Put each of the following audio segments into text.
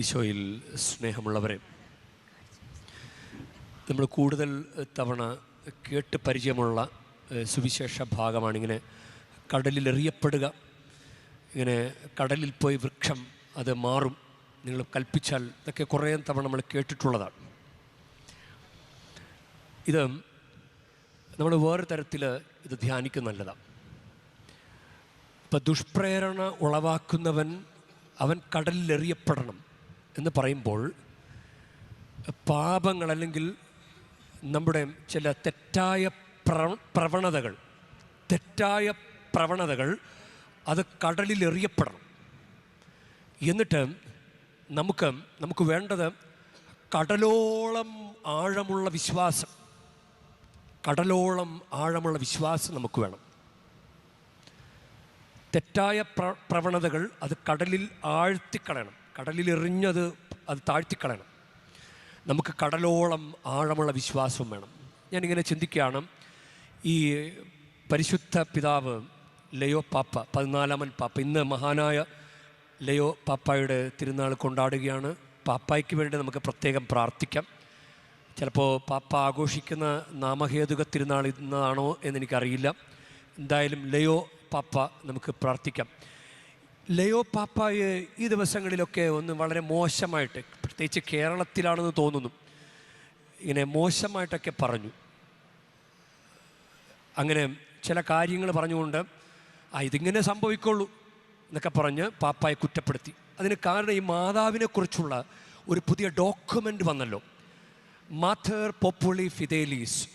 ഈശോയിൽ സ്നേഹമുള്ളവരെ നമ്മൾ കൂടുതൽ തവണ കേട്ട് പരിചയമുള്ള സുവിശേഷ ഭാഗമാണിങ്ങനെ കടലിൽ എറിയപ്പെടുക ഇങ്ങനെ കടലിൽ പോയി വൃക്ഷം അത് മാറും നിങ്ങൾ കൽപ്പിച്ചാൽ ഇതൊക്കെ കുറേ തവണ നമ്മൾ കേട്ടിട്ടുള്ളതാണ്. ഇത് നമ്മൾ വേറെ തരത്തിൽ ഇത് ധ്യാനിക്കുന്ന നല്ലതാണ്. ഇപ്പം ദുഷ്പ്രേരണ ഉളവാക്കുന്നവൻ അവൻ കടലിൽ എറിയപ്പെടണം എന്ന് പറയുമ്പോൾ പാപങ്ങൾ അല്ലെങ്കിൽ നമ്മുടെ ചില തെറ്റായ പ്ര പ്രവണതകൾ തെറ്റായ പ്രവണതകൾ അത് കടലിൽ എറിയപ്പെടണം. എന്നിട്ട് നമുക്ക് നമുക്ക് വേണ്ടത് കടലോളം ആഴമുള്ള വിശ്വാസം കടലോളം ആഴമുള്ള വിശ്വാസം നമുക്ക് വേണം. തെറ്റായ പ്ര പ്രവണതകൾ അത് കടലിൽ ആഴ്ത്തിക്കളയണം. കടലിൽ എറിഞ്ഞത് അത് താഴ്ത്തിക്കളയണം. നമുക്ക് കടലോളം ആഴമുള്ള വിശ്വാസം വേണം. ഞാനിങ്ങനെ ചിന്തിക്കുകയാണ്. ഈ പരിശുദ്ധ പിതാവ് ലയോ പാപ്പ പതിനാലാമൻ പാപ്പ ഇന്ന് മഹാനായ ലയോ പാപ്പയുടെ തിരുനാൾ കൊണ്ടാടുകയാണ്. പാപ്പായ്ക്ക് വേണ്ടി നമുക്ക് പ്രത്യേകം പ്രാർത്ഥിക്കാം. ചിലപ്പോൾ പാപ്പ ആഘോഷിക്കുന്ന നാമഹേതുക തിരുനാൾ ഇന്നാണോ എന്നെനിക്കറിയില്ല എന്തായാലും ലയോ പാപ്പ നമുക്ക് പ്രാർത്ഥിക്കാം. ലയോ പാപ്പായെ ഈ ദിവസങ്ങളിലൊക്കെ ഒന്ന് വളരെ മോശമായിട്ട് പ്രത്യേകിച്ച് കേരളത്തിലാണെന്ന് തോന്നുന്നു ഇങ്ങനെ മോശമായിട്ടൊക്കെ പറഞ്ഞു. അങ്ങനെ ചില കാര്യങ്ങൾ പറഞ്ഞുകൊണ്ട് ആ ഇതിങ്ങനെ സംഭവിക്കുള്ളൂ എന്നൊക്കെ പറഞ്ഞ് പാപ്പായെ കുറ്റപ്പെടുത്തി. അതിന് കാരണം ഈ മാതാവിനെക്കുറിച്ചുള്ള ഒരു പുതിയ ഡോക്യുമെന്റ് വന്നല്ലോ. മാത്തർ പോപ്പുളി ഫിദേലീസ്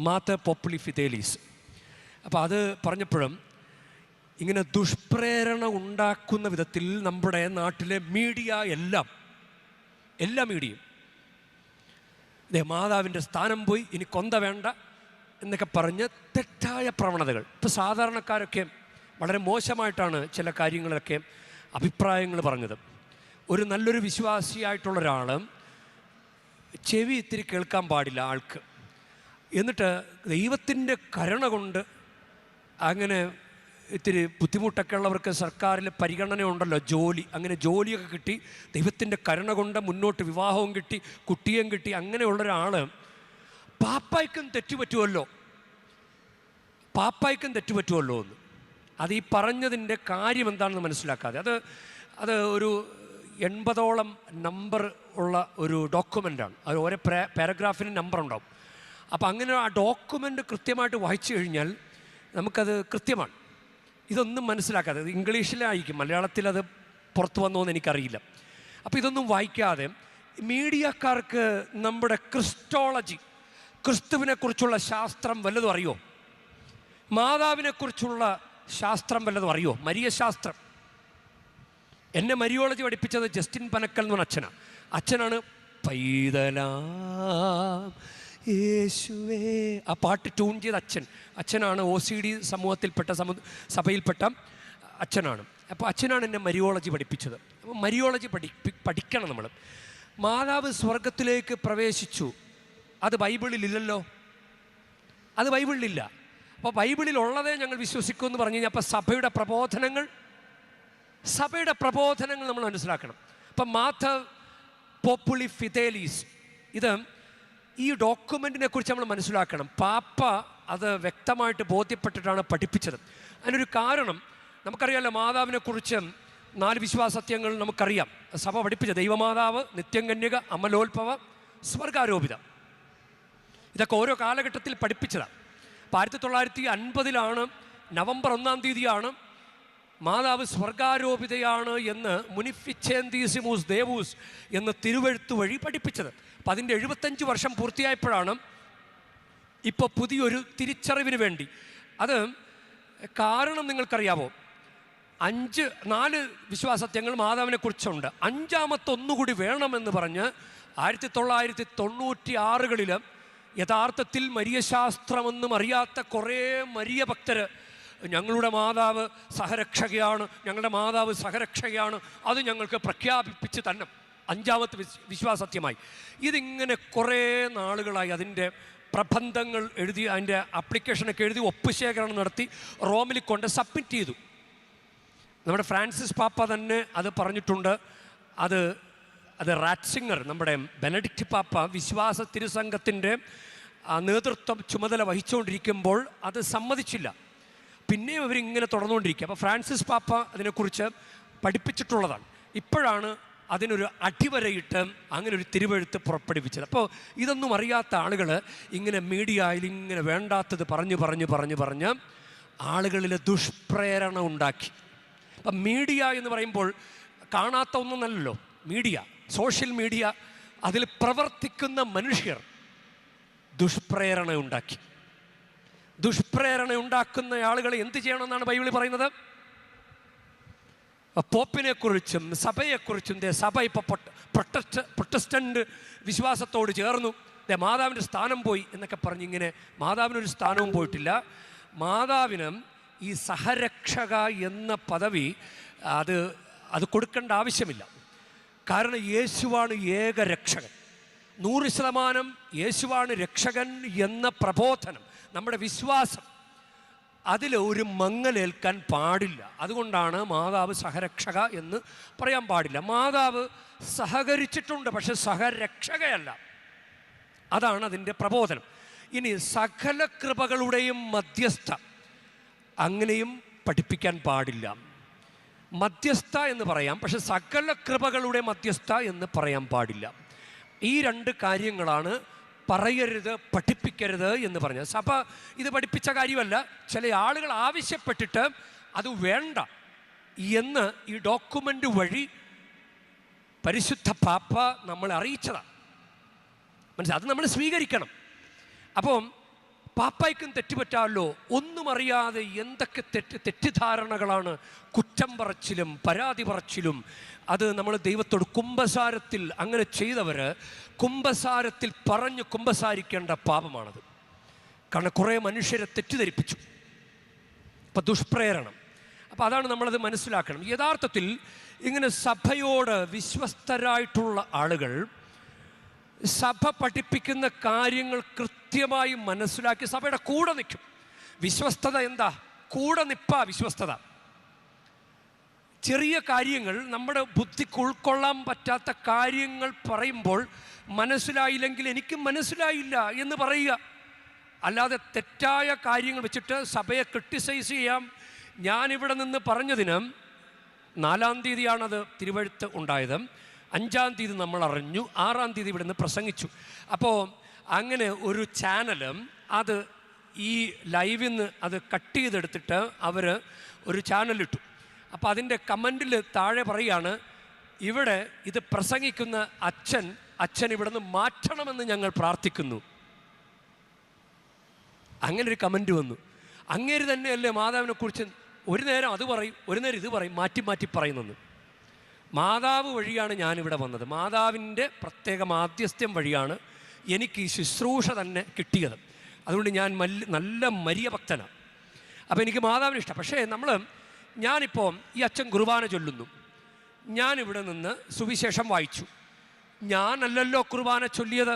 മാത്തർ പോപ്പുളി ഫിദേലീസ് അപ്പോൾ അത് പറഞ്ഞപ്പോഴും ഇങ്ങനെ ദുഷ്പ്രേരണ ഉണ്ടാക്കുന്ന വിധത്തിൽ നമ്മുടെ നാട്ടിലെ മീഡിയ എല്ലാം എല്ലാ മീഡിയയും ഇതേ മാതാവിന്റെ സ്ഥാനം പോയി ഇനി കൊന്ത വേണ്ട എന്നൊക്കെ പറഞ്ഞ് തെറ്റായ പ്രവണതകൾ. ഇപ്പോൾ സാധാരണക്കാരൊക്കെ വളരെ മോശമായിട്ടാണ് ചില കാര്യങ്ങളൊക്കെ അഭിപ്രായങ്ങൾ പറഞ്ഞത്. ഒരു നല്ലൊരു വിശ്വാസിയായിട്ടുള്ള ഒരാൾ ചെവി ഇത്തിരി കേൾക്കാൻ പാടില്ല ആൾക്ക്. എന്നിട്ട് ദൈവത്തിന്റെ കരുണ കൊണ്ട് അങ്ങനെ ഇത്തിരി ബുദ്ധിമുട്ടൊക്കെ ഉള്ളവർക്ക് സർക്കാരിൽ പരിഗണന ഉണ്ടല്ലോ ജോലി. അങ്ങനെ ജോലിയൊക്കെ കിട്ടി ദൈവത്തിന്റെ കരുണ കൊണ്ട് മുന്നോട്ട് വിവാഹവും കിട്ടി കുട്ടിയും കിട്ടി അങ്ങനെയുള്ള ഒരാൾ പാപ്പായ്ക്കും തെറ്റുപറ്റുമല്ലോ പാപ്പായ്ക്കും തെറ്റുപറ്റുമല്ലോ എന്ന്. അത് ഈ പറഞ്ഞതിന്റെ കാര്യം എന്താണെന്ന് മനസ്സിലാക്കാതെ. അത് അത് ഒരു എൺപതോളം നമ്പർ ഉള്ള ഒരു ഡോക്യുമെന്റാണ് അത് ഓരോ പാരഗ്രാഫിന് നമ്പർ ഉണ്ടാവും അപ്പോൾ അങ്ങനെ ആ ഡോക്യുമെന്റ് കൃത്യമായിട്ട് വായിച്ചു കഴിഞ്ഞാൽ നമുക്കത് കൃത്യമാണ്. ഇതൊന്നും മനസ്സിലാക്കാതെ ഇംഗ്ലീഷിലായിരിക്കും മലയാളത്തിൽ അത് പുറത്തു വന്നോ എന്ന് എനിക്കറിയില്ല. അപ്പോൾ ഇതൊന്നും വായിക്കാതെ മീഡിയക്കാർക്ക് നമ്മുടെ ക്രിസ്റ്റോളജി ക്രിസ്തുവിനെക്കുറിച്ചുള്ള ശാസ്ത്രം വല്ലതും അറിയോ? മാതാവിനെക്കുറിച്ചുള്ള ശാസ്ത്രം വല്ലതും അറിയോ? മരിയ ശാസ്ത്രം. എന്നെ മരിയോളജി പഠിപ്പിച്ചത് ജസ്റ്റിൻ പനക്കൽ എന്ന് പറഞ്ഞ അച്ഛനാണ് അച്ഛനാണ് പൈതലാം. യേശുവേ. ആ പാട്ട് ട്യൂൺ ചെയ്ത അച്ഛൻ. അച്ഛനാണ് ഒ സി ഡി സമൂഹത്തിൽപ്പെട്ട സമു സഭയിൽപ്പെട്ട അച്ഛനാണ്. അപ്പോൾ അച്ഛനാണ് എന്നെ മരിയോളജി പഠിപ്പിച്ചത്. അപ്പോൾ മരിയോളജി പഠി പഠിക്കണം നമ്മൾ മാതാവ് സ്വർഗത്തിലേക്ക് പ്രവേശിച്ചു. അത് ബൈബിളിലില്ലല്ലോ? അത് ബൈബിളിലില്ല. അപ്പോൾ ബൈബിളിൽ ഉള്ളതേ ഞങ്ങൾ വിശ്വസിക്കൂ എന്ന് പറഞ്ഞു കഴിഞ്ഞാൽ അപ്പോൾ സഭയുടെ പ്രബോധനങ്ങൾ സഭയുടെ പ്രബോധനങ്ങൾ നമ്മൾ മനസ്സിലാക്കണം. അപ്പം മാധവ് പോപ്പുളി ഫിതേലീസ്. ഇത് ഈ ഡോക്യുമെന്റിനെ കുറിച്ച് നമ്മൾ മനസ്സിലാക്കണം. പാപ്പ അത് വ്യക്തമായിട്ട് ബോധ്യപ്പെട്ടിട്ടാണ് പഠിപ്പിച്ചത്. അതിനൊരു കാരണം നമുക്കറിയാമല്ലോ മാതാവിനെക്കുറിച്ച് നാല് വിശ്വാസത്യങ്ങൾ നമുക്കറിയാം. സഭ പഠിപ്പിച്ച ദൈവമാതാവ് നിത്യംകന്യക അമലോത്ഭവ സ്വർഗാരോപിത. ഇതൊക്കെ ഓരോ കാലഘട്ടത്തിൽ പഠിപ്പിച്ചതാണ്. അപ്പോൾ ആയിരത്തി തൊള്ളായിരത്തി അൻപതിലാണ് നവംബർ ഒന്നാം തീയതിയാണ് മാതാവ് സ്വർഗാരോപിതയാണ് എന്ന് മുനിഫിച്ചേന്തീസിമൂസ് ദേവൂസ് എന്ന് തിരുവഴുത്ത് വഴി പഠിപ്പിച്ചത്. അപ്പം അതിന്റെ എഴുപത്തഞ്ച് വർഷം പൂർത്തിയായപ്പോഴാണ് ഇപ്പോൾ പുതിയൊരു തിരിച്ചറിവിന് വേണ്ടി. അത് കാരണം നിങ്ങൾക്കറിയാമോ അഞ്ച് നാല് വിശ്വാസത്യങ്ങൾ മാതാവിനെ കുറിച്ചുണ്ട്. അഞ്ചാമത്തെ ഒന്നുകൂടി വേണമെന്ന് പറഞ്ഞ് ആയിരത്തി തൊള്ളായിരത്തി തൊണ്ണൂറ്റി ആറുകളിൽ യഥാർത്ഥത്തിൽ മരിയശാസ്ത്രമെന്നും അറിയാത്ത കുറേ മരിയ ഭക്തർ ഞങ്ങളുടെ മാതാവ് സഹരക്ഷകയാണ് ഞങ്ങളുടെ മാതാവ് സഹരക്ഷകയാണ്. അത് ഞങ്ങൾക്ക് പ്രഖ്യാപിപ്പിച്ച് തന്നെ അഞ്ചാമത്തെ വിസ് വിശ്വാസത്യമായി. ഇതിങ്ങനെ കുറേ നാളുകളായി അതിന്റെ പ്രബന്ധങ്ങൾ എഴുതി അതിന്റെ ആപ്ലിക്കേഷനൊക്കെ എഴുതി ഒപ്പ് ശേഖരണം നടത്തി റോമിൽ കൊണ്ട് സബ്മിറ്റ് ചെയ്തു. നമ്മുടെ ഫ്രാൻസിസ് പാപ്പ തന്നെ അത് പറഞ്ഞിട്ടുണ്ട്. അത് അത് റാറ്റ്സിംഗർ നമ്മുടെ ബെനഡിക്റ്റ് പാപ്പ വിശ്വാസ തിരുസംഘത്തിന്റെ നേതൃത്വം ചുമതല വഹിച്ചുകൊണ്ടിരിക്കുമ്പോൾ അത് സമ്മതിച്ചില്ല. പിന്നെയും അവരിങ്ങനെ തുടർന്നുകൊണ്ടിരിക്കുക. അപ്പോൾ ഫ്രാൻസിസ് പാപ്പ അതിനെക്കുറിച്ച് പഠിപ്പിച്ചിട്ടുള്ളതാണ്. ഇപ്പോഴാണ് അതിനൊരു അടിവരയിട്ട് അങ്ങനെ ഒരു തിരുവഴുത്ത് പുറപ്പെടുവിച്ചത്. അപ്പോൾ ഇതൊന്നും അറിയാത്ത ആളുകൾ ഇങ്ങനെ മീഡിയയിൽ ഇങ്ങനെ വേണ്ടാത്തത് പറഞ്ഞു പറഞ്ഞു പറഞ്ഞു പറഞ്ഞ് ആളുകളിൽ ദുഷ്പ്രേരണ ഉണ്ടാക്കി. അപ്പം മീഡിയ എന്ന് പറയുമ്പോൾ കാണാത്ത ഒന്നല്ലല്ലോ മീഡിയ സോഷ്യൽ മീഡിയ അതിൽ പ്രവർത്തിക്കുന്ന മനുഷ്യർ ദുഷ്പ്രേരണ ഉണ്ടാക്കി. ദുഷ്പ്രേരണ ഉണ്ടാക്കുന്ന ആളുകളെ എന്ത് ചെയ്യണമെന്നാണ് ബൈബിളിൽ പറയുന്നത്? പോപ്പിനെ കുറിച്ചും സഭയെക്കുറിച്ചും ദേ സഭ ഇപ്പോൾ പ്രൊട്ടസ്റ്റ് പ്രൊട്ടസ്റ്റന്റ് വിശ്വാസത്തോട് ചേർന്നു. ദേ മാതാവിന്റെ സ്ഥാനം പോയി എന്നൊക്കെ പറഞ്ഞിങ്ങനെ മാതാവിനൊരു സ്ഥാനവും പോയിട്ടില്ല. മാതാവിനും ഈ സഹരക്ഷക എന്ന പദവി അത് അത് കൊടുക്കേണ്ട ആവശ്യമില്ല. കാരണം യേശുവാണ് ഏക രക്ഷകൻ നൂറ് ശതമാനം യേശുവാണ് രക്ഷകൻ എന്ന പ്രബോധനം നമ്മുടെ വിശ്വാസം. അതിൽ ഒരു മങ്ങലേൽക്കാൻ പാടില്ല. അതുകൊണ്ടാണ് മാതാവ് സഹരക്ഷക എന്ന് പറയാൻ പാടില്ല. മാതാവ് സഹകരിച്ചിട്ടുണ്ട് പക്ഷെ സഹരക്ഷകയല്ല. അതാണ് അതിന്റെ പ്രബോധനം. ഇനി സകല കൃപകളുടെയും മധ്യസ്ഥ അങ്ങനെയും പഠിപ്പിക്കാൻ പാടില്ല. മധ്യസ്ഥ എന്ന് പറയാം പക്ഷെ സകല കൃപകളുടെ മധ്യസ്ഥ എന്ന് പറയാൻ പാടില്ല. ഈ രണ്ട് കാര്യങ്ങളാണ് പറയരുത് പഠിപ്പിക്കരുത് എന്ന് പറഞ്ഞത്. സഭ ഇത് പഠിപ്പിച്ച കാര്യമല്ല. ചില ആളുകൾ ആവശ്യപ്പെട്ടിട്ട് അത് വേണ്ട എന്ന് ഈ ഡോക്യുമെന്റ് വഴി പരിശുദ്ധ പാപ്പ നമ്മളെ അറിയിച്ചതാണ് മനസ്സിലായി അത് നമ്മൾ സ്വീകരിക്കണം. അപ്പം പാപ്പായ്ക്കും തെറ്റുപറ്റാമല്ലോ ഒന്നും അറിയാതെ എന്തൊക്കെ തെറ്റ് തെറ്റിദ്ധാരണകളാണ് കുറ്റം പറച്ചിലും പരാതി പറച്ചിലും. അത് നമ്മൾ ദൈവത്തോട് കുംഭസാരത്തിൽ അങ്ങനെ ചെയ്തവർ കുംഭസാരത്തിൽ പറഞ്ഞു കുംഭസാരിക്കേണ്ട പാപമാണത്. കാരണം കുറേ മനുഷ്യരെ തെറ്റിദ്ധരിപ്പിച്ചു. അപ്പം ദുഷ്പ്രേരണം. അപ്പം അതാണ് നമ്മളത് മനസ്സിലാക്കണം. യഥാർത്ഥത്തിൽ ഇങ്ങനെ സഭയോട് വിശ്വസ്തരായിട്ടുള്ള ആളുകൾ സഭ പഠിപ്പിക്കുന്ന കാര്യങ്ങൾ കൃത്യമായി മനസ്സിലാക്കി സഭയുടെ കൂടെ നിൽക്കും. വിശ്വസ്തത എന്താ? കൂടെ നിപ്പ വിശ്വസ്തത. ചെറിയ കാര്യങ്ങൾ നമ്മുടെ ബുദ്ധിക്ക് ഉൾക്കൊള്ളാൻ പറ്റാത്ത കാര്യങ്ങൾ പറയുമ്പോൾ മനസ്സിലായില്ലെങ്കിൽ എനിക്ക് മനസ്സിലായില്ല എന്ന് പറയുക. അല്ലാതെ തെറ്റായ കാര്യങ്ങൾ വെച്ചിട്ട് സഭയെ ക്രിട്ടിസൈസ് ചെയ്യാം. ഞാനിവിടെ നിന്ന് പറഞ്ഞതിന് നാലാം തീയതിയാണത് തിരുവഴുത്ത് ഉണ്ടായത്. അഞ്ചാം തീയതി നമ്മൾ അറിഞ്ഞു ആറാം തീയതി ഇവിടെ നിന്ന് പ്രസംഗിച്ചു. അപ്പോൾ അങ്ങനെ ഒരു ചാനലും അത് ഈ ലൈവിൽ നിന്ന് അത് കട്ട് ചെയ്തെടുത്തിട്ട് അവർ ഒരു ചാനലിട്ടു. അപ്പോൾ അതിന്റെ കമന്റിൽ താഴെ പറയാണ് ഇവിടെ ഇത് പ്രസംഗിക്കുന്ന അച്ഛൻ അച്ഛൻ ഇവിടെ നിന്ന് മാറ്റണമെന്ന് ഞങ്ങൾ പ്രാർത്ഥിക്കുന്നു. അങ്ങനെ ഒരു കമന്റ് വന്നു. അങ്ങേര് തന്നെയല്ലേ മാതാവിനെ കുറിച്ച് ഒരു നേരം അത് പറയും ഒരു നേരം ഇത് പറയും മാറ്റി മാറ്റി പറയുന്നെന്ന് മാതാവ് വഴിയാണ് ഞാനിവിടെ വന്നത്. മാതാവിന്റെ പ്രത്യേക മാധ്യസ്ഥ്യം വഴിയാണ് എനിക്ക് ഈ ശുശ്രൂഷ തന്നെ കിട്ടിയത്. അതുകൊണ്ട് ഞാൻ മല്ല നല്ല മരിയ ഭക്തനാണ്. അപ്പോൾ എനിക്ക് മാതാവിന് ഇഷ്ടം. പക്ഷേ നമ്മൾ ഞാനിപ്പോൾ ഈ അച്ഛൻ കുർബാന ചൊല്ലുന്നു. ഞാനിവിടെ നിന്ന് സുവിശേഷം വായിച്ചു. ഞാനല്ലല്ലോ കുർബാന ചൊല്ലിയത്?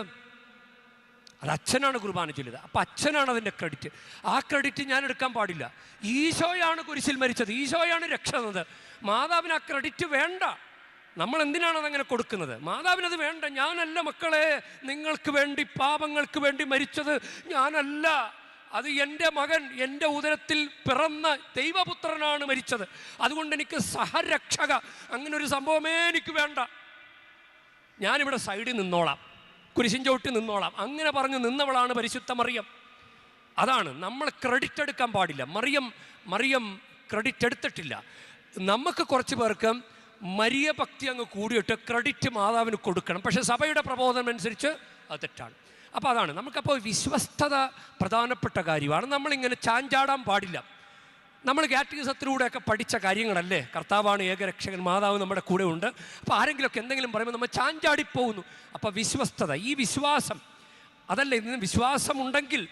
അത് അച്ഛനാണ് കുർബാന ചൊല്ലിയത്. അപ്പം അച്ഛനാണ് അതിന്റെ ക്രെഡിറ്റ്. ആ ക്രെഡിറ്റ് ഞാൻ എടുക്കാൻ പാടില്ല. ഈശോയാണ് കുരിശിൽ മരിച്ചത്. ഈശോയാണ് രക്ഷ തന്നത്. മാതാവിന് ആ ക്രെഡിറ്റ് വേണ്ട. നമ്മൾ എന്തിനാണ് അതങ്ങനെ കൊടുക്കുന്നത്? മാതാവിനത് വേണ്ട. ഞാനല്ല മക്കളെ. നിങ്ങൾക്ക് വേണ്ടി പാപങ്ങൾക്ക് വേണ്ടി മരിച്ചത് ഞാനല്ല. അത് എന്റെ മകൻ എന്റെ ഉദരത്തിൽ പിറന്ന ദൈവപുത്രനാണ് മരിച്ചത്. അതുകൊണ്ട് എനിക്ക് സഹരക്ഷക. അങ്ങനെ ഒരു സംഭവമേ എനിക്ക് വേണ്ട. ഞാനിവിടെ സൈഡിൽ നിന്നോളാം. കുരിശിൻ നിന്നോളാം. അങ്ങനെ പറഞ്ഞ് നിന്നവളാണ് പരിശുദ്ധ മറിയം. അതാണ്. നമ്മൾ ക്രെഡിറ്റ് എടുക്കാൻ പാടില്ല. മറിയം മറിയം ക്രെഡിറ്റ് എടുത്തിട്ടില്ല. നമുക്ക് കുറച്ച് പേർക്ക് മരിയ ഭക്തി അങ്ങ് കൂടിയിട്ട് ക്രെഡിറ്റ് മാതാവിന് കൊടുക്കണം. പക്ഷേ സഭയുടെ പ്രബോധനം അനുസരിച്ച് അത് തെറ്റാണ്. അപ്പോൾ അതാണ്. നമുക്കപ്പോൾ വിശ്വസ്തത പ്രധാനപ്പെട്ട കാര്യമാണ്. നമ്മളിങ്ങനെ ചാഞ്ചാടാൻ പാടില്ല. നമ്മൾ ഗാറ്റിസത്തിലൂടെയൊക്കെ പഠിച്ച കാര്യങ്ങളല്ലേ? കർത്താവാണ് ഏകരക്ഷകൻ മാതാവ് നമ്മുടെ കൂടെ ഉണ്ട്. അപ്പോൾ ആരെങ്കിലുമൊക്കെ എന്തെങ്കിലും പറയുമ്പോൾ നമ്മൾ ചാഞ്ചാടിപ്പോകുന്നു. അപ്പോൾ വിശ്വസ്തത ഈ വിശ്വാസം അതല്ല ഇതിന് വിശ്വാസമുണ്ടെങ്കിൽ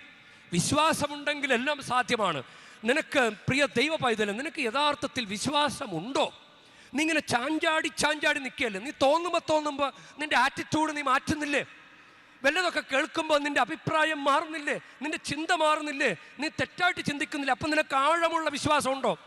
വിശ്വാസമുണ്ടെങ്കിൽ എല്ലാം സാധ്യമാണ്. നിനക്ക് പ്രിയ ദൈവ പൈതലം നിനക്ക് യഥാർത്ഥത്തിൽ വിശ്വാസമുണ്ടോ? നീ ഇങ്ങനെ ചാഞ്ചാടി ചാഞ്ചാടി നിൽക്കുകയല്ലേ? നീ തോന്നുമ്പോൾ തോന്നുമ്പോൾ നിന്റെ ആറ്റിറ്റ്യൂഡ് നീ മാറ്റുന്നില്ലേ? വല്ലതൊക്കെ കേൾക്കുമ്പോൾ നിന്റെ അഭിപ്രായം മാറുന്നില്ലേ? നിന്റെ ചിന്ത മാറുന്നില്ലേ? നീ തെറ്റായിട്ട് ചിന്തിക്കുന്നില്ല? അപ്പം നിനക്ക് ആഴമുള്ള വിശ്വാസമുണ്ടോ?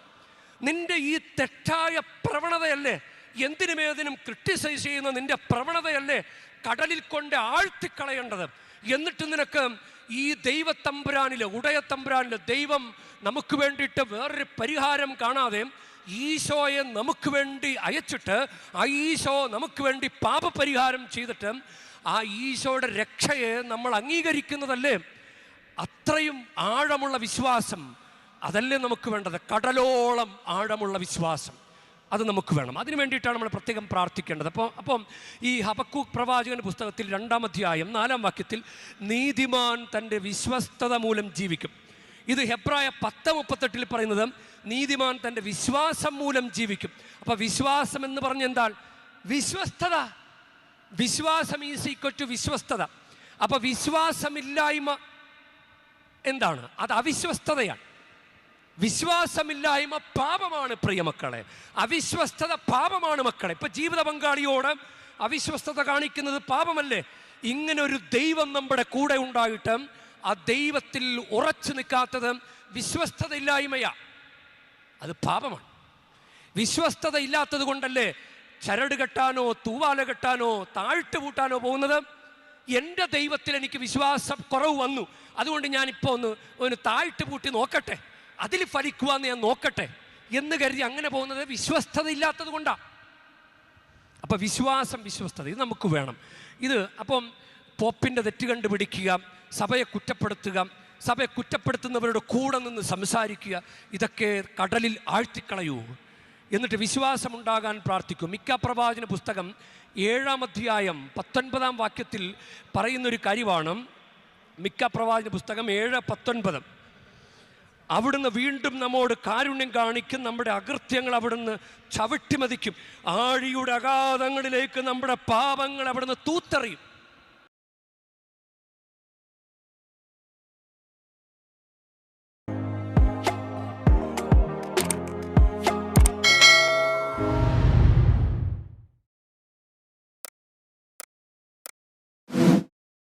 നിന്റെ ഈ തെറ്റായ പ്രവണതയല്ലേ? എന്തിനുമേതിനും ക്രിട്ടിസൈസ് ചെയ്യുന്ന നിന്റെ പ്രവണതയല്ലേ? കടലിൽ കൊണ്ട് ആഴ്ത്തിക്കളയേണ്ടത്. എന്നിട്ട് നിനക്ക് ഈ ദൈവത്തമ്പുരാനിലെ ഉടയത്തമ്പുരാനിലെ ദൈവം നമുക്ക് വേണ്ടിയിട്ട് വേറൊരു പരിഹാരം കാണാതെ ഈശോയെ നമുക്ക് വേണ്ടി അയച്ചിട്ട് ആ ഈശോ നമുക്ക് വേണ്ടി പാപപരിഹാരം ചെയ്തിട്ട് ആ ഈശോയുടെ രക്ഷയെ നമ്മൾ അംഗീകരിക്കുന്നതല്ലേ? അത്രയും ആഴമുള്ള വിശ്വാസം അതല്ലേ നമുക്ക് വേണ്ടത്? കടലോളം ആഴമുള്ള വിശ്വാസം അത് നമുക്ക് വേണം. അതിനു വേണ്ടിയിട്ടാണ് നമ്മൾ പ്രത്യേകം പ്രാർത്ഥിക്കേണ്ടത്. അപ്പോൾ അപ്പം ഈ ഹബക്കൂക്ക് പ്രവാചകന്റെ പുസ്തകത്തിൽ രണ്ടാം അധ്യായം നാലാം വാക്യത്തിൽ നീതിമാൻ തന്റെ വിശ്വസ്തത മൂലം ജീവിക്കും. ഇത് ഹെബ്രായ പത്ത് മുപ്പത്തെട്ടിൽ പറയുന്നത് നീതിമാൻ തന്റെ വിശ്വാസം മൂലം ജീവിക്കും. അപ്പോൾ വിശ്വാസം എന്ന് പറഞ്ഞ എന്താണ്? വിശ്വസ്തത. വിശ്വാസം ഈസ് ഈക്വൽ ടു വിശ്വസ്തത. അപ്പോൾ വിശ്വാസമില്ലായ്മ എന്താണ്? അത് അവിശ്വസ്തതയാണ്. വിശ്വാസമില്ലായ്മ പാപമാണ് പ്രിയമക്കളെ. അവിശ്വസ്തത പാപമാണ് മക്കളെ. ഇപ്പൊ ജീവിത പങ്കാളിയോട് അവിശ്വസ്തത കാണിക്കുന്നത് പാപമല്ലേ? ഇങ്ങനൊരു ദൈവം നമ്മുടെ കൂടെ ഉണ്ടായിട്ട് ആ ദൈവത്തിൽ ഉറച്ചു നിൽക്കാത്തത് വിശ്വസ്തതയില്ലായ്മയാ. അത് പാപമാണ്. വിശ്വസ്തത ഇല്ലാത്തത് കൊണ്ടല്ലേ ചരട് കെട്ടാനോ തൂവാല കെട്ടാനോ താഴ്ത്തു പൂട്ടാനോ പോകുന്നത്? എന്റെ ദൈവത്തിൽ എനിക്ക് വിശ്വാസം കുറവ് വന്നു. അതുകൊണ്ട് ഞാനിപ്പോൾ ഒന്ന് ഒന്ന് താഴ്ത്തു പൂട്ടി നോക്കട്ടെ. അതിൽ ഫലിക്കുവാന്ന് ഞാൻ നോക്കട്ടെ. എന്ന് കരുതി അങ്ങനെ പോകുന്നത് വിശ്വസ്തത ഇല്ലാത്തത് കൊണ്ടാണ് വിശ്വാസം വിശ്വസ്തത ഇത് നമുക്ക് വേണം. ഇത് അപ്പം പോപ്പിന്റെ തെറ്റ് കണ്ടുപിടിക്കുക സഭയെ കുറ്റപ്പെടുത്തുക സഭയെ കുറ്റപ്പെടുത്തുന്നവരുടെ കൂടെ നിന്ന് സംസാരിക്കുക ഇതൊക്കെ കടലിൽ ആഴ്ത്തിക്കളയൂ. എന്നിട്ട് വിശ്വാസമുണ്ടാകാൻ പ്രാർത്ഥിക്കും. മിക്ക പ്രവാചന പുസ്തകം ഏഴാം അധ്യായം പത്തൊൻപതാം വാക്യത്തിൽ പറയുന്നൊരു കാര്യമാണ്. മിക്ക പ്രവാചന പുസ്തകം ഏഴ് പത്തൊൻപത്. അവിടുന്ന് വീണ്ടും നമ്മോട് കാരുണ്യം കാണിക്കും നമ്മുടെ അകൃത്യങ്ങൾ അവിടുന്ന് ചവിട്ടിമതിക്കും. ആഴിയുടെ അഗാധങ്ങളിലേക്ക് നമ്മുടെ പാപങ്ങൾ അവിടുന്ന് തൂത്തെറിയും.